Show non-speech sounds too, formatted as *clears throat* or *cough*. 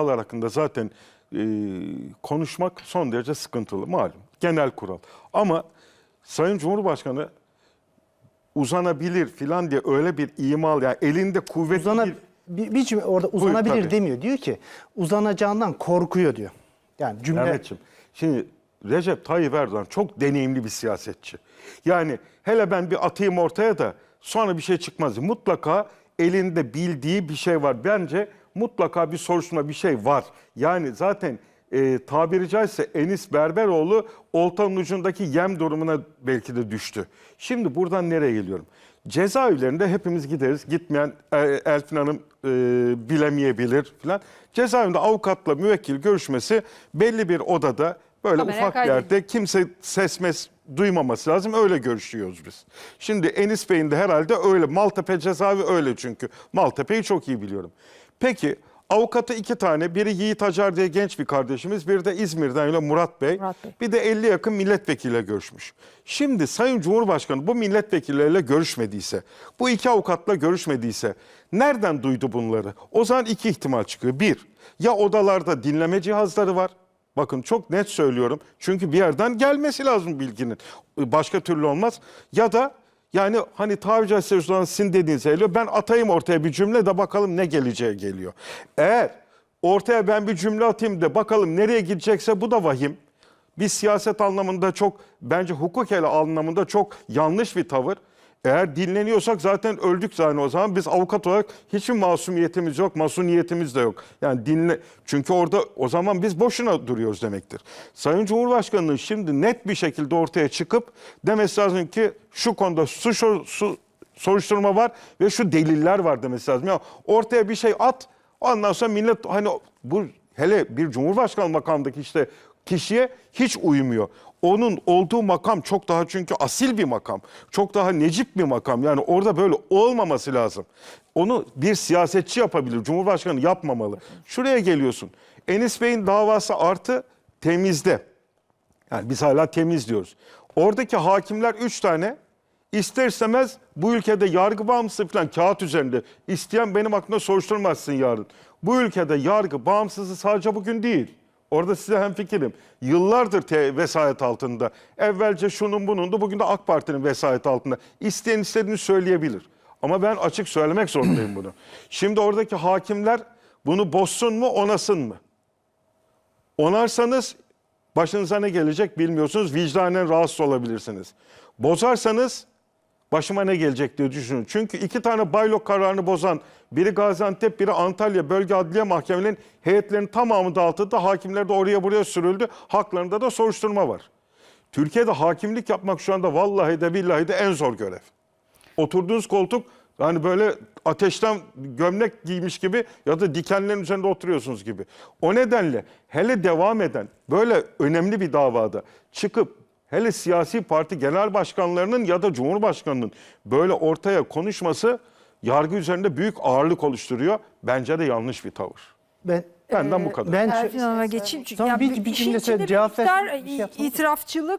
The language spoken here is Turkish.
davalar hakkında zaten e, konuşmak son derece sıkıntılı malum. Genel kural. Ama Sayın Cumhurbaşkanı uzanabilir filan diye öyle bir imal yani elinde kuvvetli Uzana, bir bir, cümle orada uzanabilir tabii. demiyor. Diyor ki uzanacağından korkuyor diyor. Yani cümle Mehmetciğim, şimdi Recep Tayyip Erdoğan çok deneyimli bir siyasetçi. Yani hele ben bir atayım ortaya da sonra bir şey çıkmaz. Mutlaka elinde bildiği bir şey var. Bence mutlaka bir soruşturma bir şey var. Yani zaten e, tabiri caizse Enis Berberoğlu oltanın ucundaki yem durumuna belki de düştü. Şimdi buradan nereye geliyorum? Cezaevlerinde hepimiz gideriz. Gitmeyen e, Elfin Hanım e, bilemeyebilir falan. Cezaevinde avukatla müvekkil görüşmesi belli bir odada böyle Kameraya ufak kaydediliyor. yerde kimse ses mes duymaması lazım. Öyle görüşüyoruz biz. Şimdi Enis Bey'in de herhalde öyle. Maltepe cezaevi öyle çünkü. Maltepe'yi çok iyi biliyorum. Peki avukatı iki tane. Biri Yiğit Acar diye genç bir kardeşimiz. Bir de İzmir'den öyle Murat Bey. Murat Bey. Bir de 50 yakın milletvekiliyle görüşmüş. Şimdi Sayın Cumhurbaşkanı bu milletvekilleriyle görüşmediyse, bu iki avukatla görüşmediyse nereden duydu bunları? O zaman iki ihtimal çıkıyor. Bir, ya odalarda dinleme cihazları var. Bakın çok net söylüyorum. Çünkü bir yerden gelmesi lazım bilginin. Başka türlü olmaz. Ya da yani hani tabiri caizse sizin dediğiniz geliyor. Ben atayım ortaya bir cümle de bakalım ne geleceği geliyor. Eğer ortaya ben bir cümle atayım da bakalım nereye gidecekse bu da vahim. Bir siyaset anlamında çok bence hukuk ele anlamında çok yanlış bir tavır. Eğer dinleniyorsak zaten öldük zaten o zaman. Biz avukat olarak hiçbir masumiyetimiz yok, masuniyetimiz de yok. Yani dinle çünkü orada o zaman biz boşuna duruyoruz demektir. Sayın Cumhurbaşkanı'nın şimdi net bir şekilde ortaya çıkıp demesi lazım ki şu konuda su, su soruşturma var ve şu deliller var demesi lazım. Ya ortaya bir şey at ondan sonra millet hani bu hele bir cumhurbaşkanı makamındaki işte kişiye hiç uymuyor. Onun olduğu makam çok daha çünkü asil bir makam. Çok daha necip bir makam. Yani orada böyle olmaması lazım. Onu bir siyasetçi yapabilir. Cumhurbaşkanı yapmamalı. Şuraya geliyorsun. Enis Bey'in davası artı temizde. Yani biz hala temiz diyoruz. Oradaki hakimler üç tane ister istemez bu ülkede yargı bağımsızlığı falan kağıt üzerinde isteyen benim aklımda soruşturmazsın yarın. Bu ülkede yargı bağımsızlığı sadece bugün değil. Orada size hem fikrim. Yıllardır te- vesayet altında. Evvelce şunun bunun da bugün de AK Parti'nin vesayet altında. İsteyen istediğini söyleyebilir. Ama ben açık söylemek zorundayım bunu. *clears throat* Şimdi oradaki hakimler bunu bozsun mu onasın mı? Onarsanız başınıza ne gelecek bilmiyorsunuz. Vicdanen rahatsız olabilirsiniz. Bozarsanız başıma ne gelecek diye düşünün. Çünkü iki tane baylok kararını bozan biri Gaziantep biri Antalya Bölge Adliye Mahkemelerinin heyetlerinin tamamı dağıtıldı. Hakimler de oraya buraya sürüldü. Haklarında da soruşturma var. Türkiye'de hakimlik yapmak şu anda vallahi de billahi de en zor görev. Oturduğunuz koltuk yani böyle ateşten gömlek giymiş gibi ya da dikenlerin üzerinde oturuyorsunuz gibi. O nedenle hele devam eden böyle önemli bir davada çıkıp hele siyasi parti genel başkanlarının ya da cumhurbaşkanının böyle ortaya konuşması yargı üzerinde büyük ağırlık oluşturuyor. Bence de yanlış bir tavır. ben Benden bu kadar. ben Elfin Hanım'a geçeyim çünkü Tamam, yani bir- bir içinde söyle, cevap bir şey itirafçılık